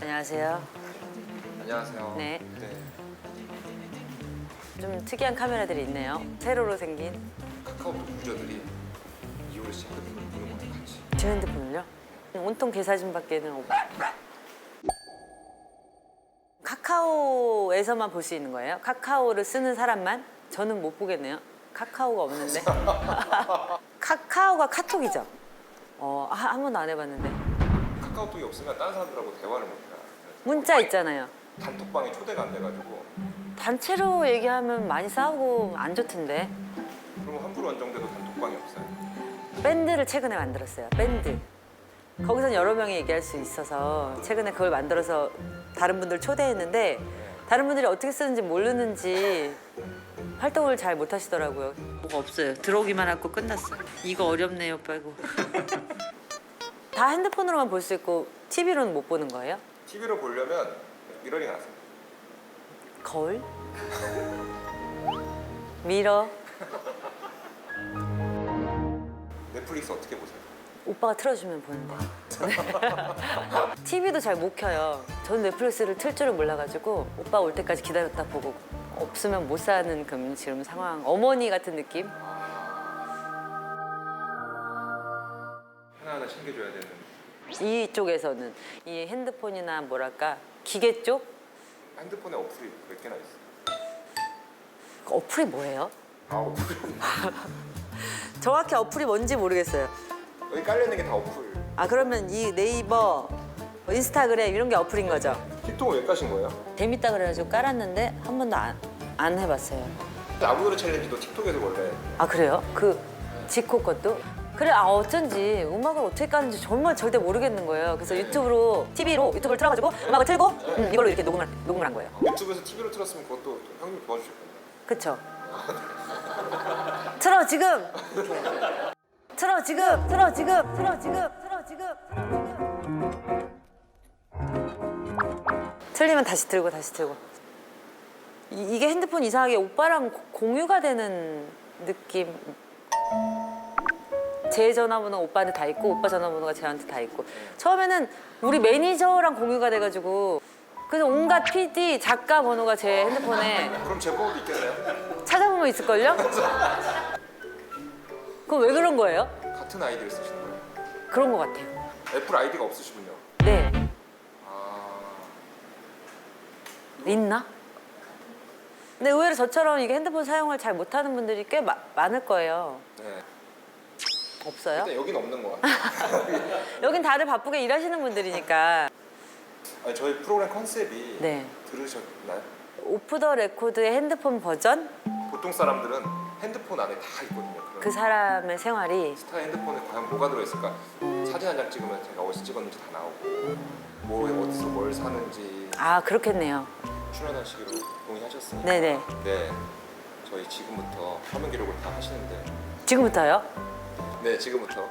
안녕하세요. 안녕하세요. 네. 네. 좀 특이한 카메라들이 있네요. 세로로 생긴 카카오톡 유저들이 이후로 씨 핸드폰을 보는 거랑 같이. 제 핸드폰을요. 온통 개 사진밖에는 없. 카카오에서만 볼 수 있는 거예요? 카카오를 쓰는 사람만? 저는 못 보겠네요. 카카오가 없는데. 카카오가 카톡이죠. 어, 아, 한 번도 안 해봤는데. 카카오톡이 없으면 다른 사람들하고 대화를 못 해요. 문자 있잖아요. 단톡방에 초대가 안 돼가지고 단체로 얘기하면 많이 싸우고 안 좋던데. 그럼 함부로 원정대도 단톡방이 없어요. 밴드를 최근에 만들었어요. 밴드. 거기선 여러 명이 얘기할 수 있어서 최근에 그걸 만들어서 다른 분들 초대했는데 다른 분들이 어떻게 쓰는지 모르는지 활동을 잘 못 하시더라고요. 뭐가 없어요. 들어오기만 하고 끝났어요. 이거 어렵네요, 빼고. 다 핸드폰으로만 볼 수 있고 TV로는 못 보는 거예요? TV로 보려면 미러링 아세요? 거울? 미러? 넷플릭스 어떻게 보세요? 오빠가 틀어주면 보는데. TV도 잘 못 켜요. 전 넷플릭스를 틀 줄을 몰라가지고 오빠 올 때까지 기다렸다 보고 없으면 못 사는 그 지금 상황. 어머니 같은 느낌? 챙겨줘야 되는. 이쪽에서는 이 핸드폰이나 뭐랄까 기계 쪽 핸드폰에 어플이 몇 개나 있어요. 그 어플이 뭐예요? 아 어플. 정확히 어플이 뭔지 모르겠어요. 여기 깔려 있는 게 다 어플. 아 그러면 이 네이버, 뭐 인스타그램 이런 게 어플인 거죠? 틱톡을 왜 까신 거예요? 재밌다 그래가지고 깔았는데 한 번도 안, 안 해봤어요. 아무노래 챌린지도 틱톡에서 원래 아 그래요? 그 지코 것도? 그래 아 어쩐지 음악을 어떻게 까는지 정말 절대 모르겠는 거예요. 그래서 유튜브로 TV로 유튜브를 틀어가지고 음악을 틀고 음, 이걸로 이렇게 녹음을 녹음을 한 거예요. 유튜브에서 TV로 틀었으면 그것도 형님 도와주실 건데. 그쵸? 틀어 지금. 틀어 지금. 틀어 지금. 틀어 지금. 틀어 지금. 틀어 지금. 틀리면 다시 틀고 다시 틀고. 이, 이게 핸드폰 이상하게 오빠랑 고- 공유가 되는 느낌. 제 전화번호가 오빠한테 다 있고 오빠 전화번호가 저한테 다 있고 처음에는 우리 매니저랑 공유가 돼가지고 그래서 온갖 PD 작가 번호가 제 핸드폰에 그럼 제 번호도 있겠네요. 찾아보면 있을걸요? 그럼 왜 그런 거예요? 같은 아이디를 쓰시는 거예요. 그런 것 같아요. 애플 아이디가 없으시군요. 네. 아 있나? 근데 의외로 저처럼 이게 핸드폰 사용을 잘 못하는 분들이 꽤 마- 많을 거예요. 네. 없어요? 일단 여긴 없는 것 같아요. 여긴 다들 바쁘게 일하시는 분들이니까. 아니 저희 프로그램 컨셉이 네. 들으셨나요? 오프 더 레코드의 핸드폰 버전? 보통 사람들은 핸드폰 안에 다 있거든요. 그런 그 사람의 생활이 스타 핸드폰에 과연 뭐가 들어있을까? 사진 한 장 찍으면 제가 어디서 찍었는지 다 나오고 뭐 어디서 뭘 사는지 아 그렇겠네요. 출연하시기로 동의하셨으니까 네네. 네 저희 지금부터 화면 기록을 다 하시는데 지금부터요? 네 지금부터